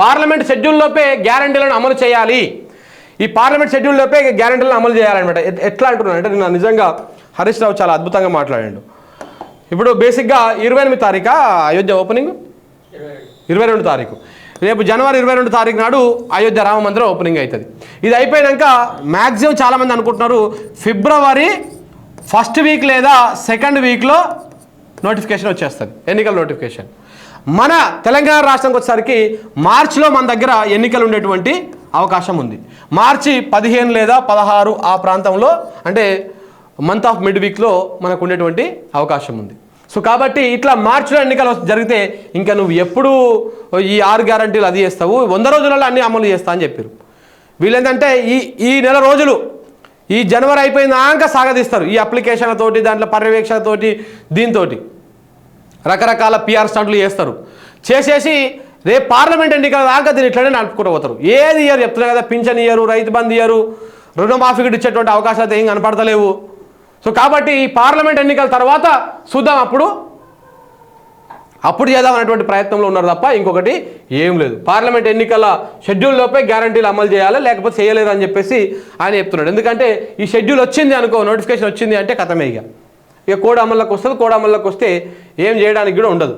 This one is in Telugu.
పార్లమెంట్ షెడ్యూల్లోపే గ్యారంటీలను అమలు చేయాలి. ఈ పార్లమెంట్ షెడ్యూల్లోపే గ్యారంటీలను అమలు చేయాలన్నమాట. ఎట్లా అంటున్నాను అంటే నేను నిజంగా హరీష్ రావు చాలా అద్భుతంగా మాట్లాడాడు. ఇప్పుడు బేసిక్గా ఇరవై ఎనిమిది తారీఖా అయోధ్య ఓపెనింగ్? ఇరవై రెండు తారీఖు. రేపు జనవరి ఇరవై రెండు తారీఖు నాడు అయోధ్య రామ మందిరం ఓపెనింగ్ అవుతుంది ఇది అయిపోయాక మ్యాక్సిమం చాలామంది అనుకుంటున్నారు ఫిబ్రవరి ఫస్ట్ వీక్ లేదా సెకండ్ వీక్లో నోటిఫికేషన్ వచ్చేస్తుంది. ఎన్నికల నోటిఫికేషన్. మన తెలంగాణ రాష్ట్రంకి వచ్చేసరికి మార్చిలో మన దగ్గర ఎన్నికలు ఉండేటువంటి అవకాశం ఉంది. మార్చి పదిహేను లేదా పదహారు ఆ ప్రాంతంలో అంటే మంత్ ఆఫ్ మిడ్ వీక్లో మనకు ఉండేటువంటి అవకాశం ఉంది. సో కాబట్టి ఇట్లా మార్చిలో ఎన్నికలు జరిగితే ఇంకా నువ్వు ఎప్పుడు ఈ ఆరు గ్యారంటీలు అది చేస్తావు. వంద రోజులలో అన్నీ అమలు చేస్తా అని చెప్పారు వీళ్ళేంటంటే ఈ ఈ నెల రోజులు ఈ జనవరి అయిపోయినాక సాగదీస్తారు. ఈ అప్లికేషన్లతోటి దాంట్లో పర్యవేక్షణతోటి దీంతో రకరకాల పిఆర్ స్టంట్లు చేస్తారు. చేసేసి రేపు పార్లమెంట్ ఎన్నికల దాకా దీన్ని ఇట్లనే నడుపుకుంటూ పోతారు. ఏది ఇయర్ చెప్తున్నారు కదా పింఛన్ ఇయ్యరు రైతు బంద్ ఇయ్యరు రుణమాఫీకి ఇచ్చేటువంటి అవకాశాలు అయితే ఏం కనపడతలేవు. సో కాబట్టి ఈ పార్లమెంట్ ఎన్నికల తర్వాత చూద్దాం అప్పుడు అప్పుడు చేద్దాం అనేటువంటి ప్రయత్నంలో ఉన్నారు తప్ప ఇంకొకటి ఏం లేదు. పార్లమెంట్ ఎన్నికల షెడ్యూల్ లోపే గ్యారంటీలు అమలు చేయాలి లేకపోతే చేయలేదు అని చెప్పేసి ఆయన చెప్తున్నాడు. ఎందుకంటే ఈ షెడ్యూల్ వచ్చింది అనుకో నోటిఫికేషన్ వచ్చింది అంటే కథమే ఇక. ఇక కోడ అమల్లోకి వస్తుంది కోడ అమల్లోకి వస్తే ఏం చేయడానికి కూడా ఉండదు.